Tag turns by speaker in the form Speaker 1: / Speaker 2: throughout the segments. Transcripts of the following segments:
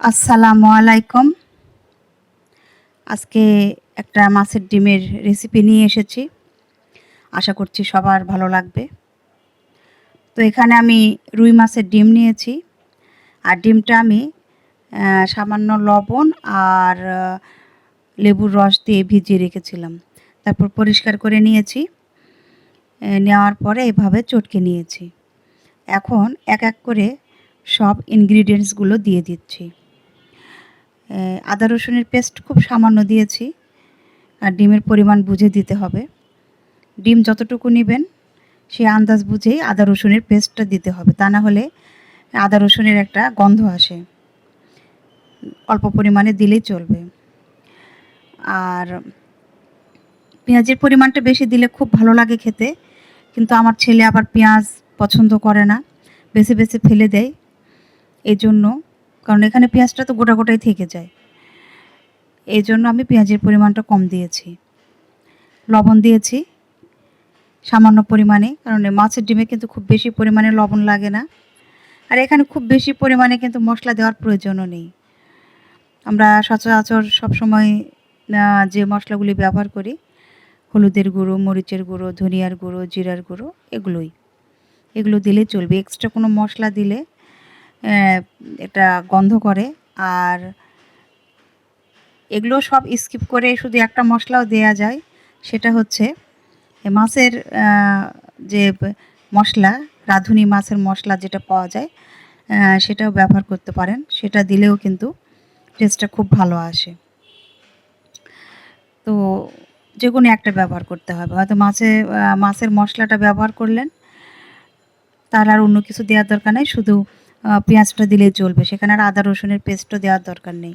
Speaker 1: আসসালামু আলাইকুম। আজকে একটা মাছের ডিমের রেসিপি নিয়ে এসেছি। আশা করছি সবার ভালো লাগবে। তো এখানে আমি রুই মাছের ডিম নিয়েছি। আর ডিমটা আমি সামান্য লবণ আর লেবুর রস দিয়ে ভিজিয়ে রেখেছিলাম। তারপর পরিষ্কার করে নিয়েছি। নেওয়ার পরে এভাবে চটকে নিয়েছি। এখন এক এক করে সব ইনগ্রিডিয়েন্টসগুলো দিয়ে দিচ্ছি। আদা রসুনের পেস্ট খুব সামান্য দিয়েছি আর ডিমের পরিমাণ বুঝে দিতে হবে। ডিম যতটুকু নেবেন, সেই আন্দাজ বুঝেই আদা রসুনের পেস্টটা দিতে হবে। তা না হলে আদা রসুনের একটা গন্ধ আসে। অল্প পরিমাণে দিলেই চলবে। আর পেঁয়াজের পরিমাণটা বেশি দিলে খুব ভালো লাগে খেতে, কিন্তু আমার ছেলে আবার পেঁয়াজ পছন্দ করে না, বেছে বেছে ফেলে দেয়। এই জন্য কারণ এখানে পেঁয়াজটা তো গোটা গোটাই থেকে যায়। এই জন্য আমি পেঁয়াজের পরিমাণটা কম দিয়েছি। লবণ দিয়েছি সামান্য পরিমাণে, কারণ মাছের ডিমে কিন্তু খুব বেশি পরিমাণে লবণ লাগে না। আর এখানে খুব বেশি পরিমাণে কিন্তু মশলা দেওয়ার প্রয়োজনও নেই। আমরা সচরাচর সবসময় যে মশলাগুলি ব্যবহার করি, হলুদের গুঁড়ো, মরিচের গুঁড়ো, ধনিয়ার গুঁড়ো, জিরার গুঁড়ো, এগুলোই। এগুলো দিলে চলবে। এক্সট্রা কোনো মশলা দিলে এটা গন্ধ করে। আর এগুলো সব স্কিপ করে শুধু একটা মশলাও দেয়া যায়। সেটা হচ্ছে মাছের যে মশলা, রাঁধুনি মাছের মশলা যেটা পাওয়া যায় সেটাও ব্যবহার করতে পারেন। সেটা দিলেও কিন্তু টেস্টটা খুব ভালো আসে। তো যে কোনো একটা ব্যবহার করতে হবে। হয়তো মাছে মাছের মশলাটা ব্যবহার করলেন, তার আর অন্য কিছু দেওয়ার দরকার নেই। শুধু পেঁয়াজটা দিলেই চলবে সেখানে আর আদা, রসুনের পেস্টও দেওয়ার দরকার নেই।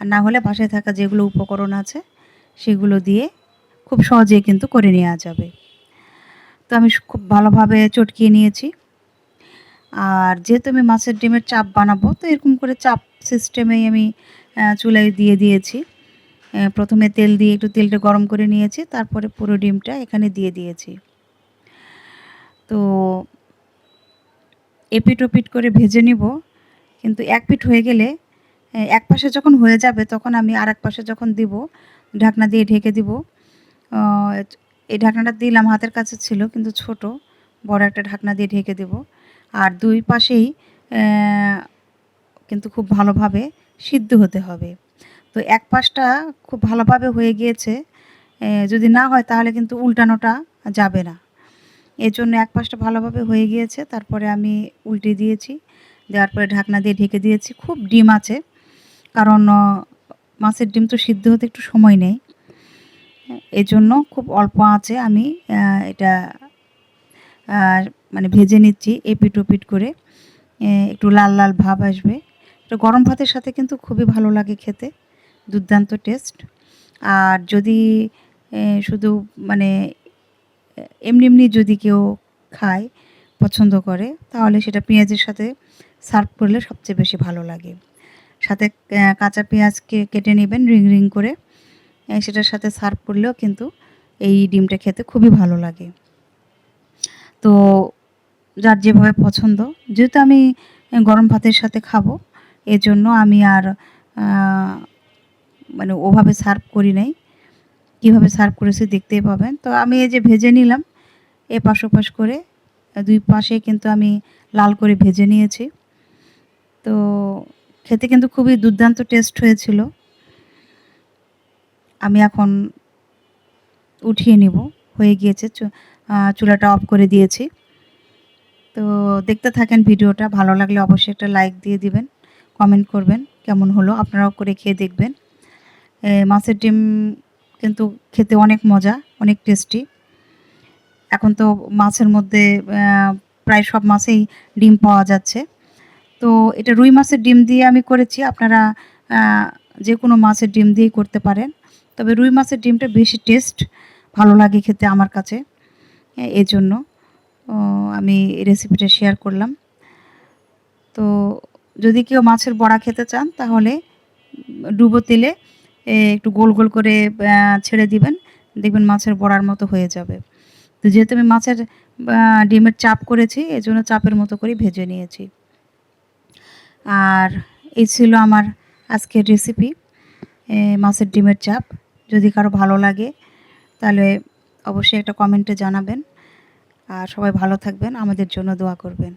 Speaker 1: আর না হলে বাসায় থাকা যেগুলো উপকরণ আছে, সেগুলো দিয়ে খুব সহজেই কিন্তু করে নেওয়া যাবে। তো আমি খুব ভালোভাবে চটকিয়ে নিয়েছি। আর যেহেতু আমি মাছের ডিমের চাপ বানাবো, তো এরকম করে চাপ সিস্টেমেই আমি চুলায় দিয়ে দিয়েছি। প্রথমে তেল দিয়ে একটু তেলটা গরম করে নিয়েছি, তারপরে পুরো ডিমটা এখানে দিয়ে দিয়েছি। তো এপিট ওপিট করে ভেজে নিব। কিন্তু এক পিঠ হয়ে গেলে এক পাশে যখন হয়ে যাবে, তখন আমি আর এক পাশে যখন দিব, ঢাকনা দিয়ে ঢেকে দিব। এই ঢাকনাটা দিলাম, হাতের কাছে ছিল, কিন্তু ছোট, বড় একটা ঢাকনা দিয়ে ঢেকে দেব। আর দুই পাশেই কিন্তু খুব ভালোভাবে সিদ্ধ হতে হবে। তো এক পাশটা খুব ভালোভাবে হয়ে গিয়েছে। যদি না হয়, তাহলে কিন্তু উল্টানোটা যাবে না। এর জন্য এক পাশটা ভালোভাবে হয়ে গিয়েছে, তারপরে আমি উল্টে দিয়েছি, দেওয়ার পরে ঢাকনা দিয়ে ঢেকে দিয়েছি, খুব ডিম আছে, কারণ মাছের ডিম তো সিদ্ধ হতে একটু সময় নেই এই জন্য খুব অল্প আছে আমি এটা মানে ভেজে নিচ্ছি এপিট ওপিট করে একটু লাল লাল ভাব আসবে, এটা গরম ভাতের সাথে কিন্তু খুবই ভালো লাগে খেতে, দুর্দান্ত টেস্ট, আর যদি শুধু মানে এমনি এমনি যদি কেউ খায়, পছন্দ করে, তাহলে সেটা পেঁয়াজের সাথে সার্ভ করলে সবচেয়ে বেশি ভালো লাগে। সাথে কাঁচা পেঁয়াজকে কেটে নেবেন রিং রিং করে। সেটার সাথে সার্ভ করলেও কিন্তু এই ডিমটা খেতে খুবই ভালো লাগে। তো যার যেভাবে পছন্দ, যেহেতু আমি গরম ভাতের সাথে খাব, এজন্য আমি আর মানে ওভাবে সার্ভ করি নাই। কীভাবে সার্ভ করেছি দেখতেই পাবেন। তো আমি এই যে ভেজে নিলাম এপাশ ওপাশ করে দুই পাশে কিন্তু আমি লাল করে ভেজে নিয়েছি। তো খেতে কিন্তু খুবই দুর্দান্ত টেস্ট হয়েছিল। আমি এখন উঠিয়ে নিব হয়ে গিয়েছে চুলাটা অফ করে দিয়েছি। তো দেখতে থাকেন ভিডিওটা ভালো লাগলে অবশ্যই একটা লাইক দিয়ে দিবেন কমেন্ট করবেন কেমন হলো আপনারাও করে খেয়ে দেখবেন। এ, মাছের ডিম কিন্তু খেতে অনেক মজা, অনেক টেস্টি এখন তো মাছের মধ্যে প্রায় সব মাছেই ডিম পাওয়া যাচ্ছে। তো এটা রুই মাছের ডিম দিয়ে আমি করেছি, আপনারা যে কোনো মাছের ডিম দিয়েই করতে পারেন। তবে রুই মাছের ডিমটা বেশি টেস্ট ভালো লাগে খেতে আমার কাছে। এ- এই জন্য আমি এই রেসিপিটা শেয়ার করলাম। তো যদি কেউ মাছের বড়া খেতে চান, তাহলে ডুবো তেলে একটু গোল গোল করে ছেড়ে দিবেন। দেখবেন মাছের বড়ার মতো হয়ে যাবে। তো যেহেতু আমি মাছের ডিমের চাপ করেছি, এজন্য চাপের মতো করে ভেজে নিয়েছি। আর এই ছিল আমার আজকের রেসিপি মাছের ডিমের চাপ। যদি কারও ভালো লাগে, তাহলে অবশ্যই একটা কমেন্টে জানাবেন। আর সবাই ভালো থাকবেন, আমাদের জন্য দোয়া করবেন।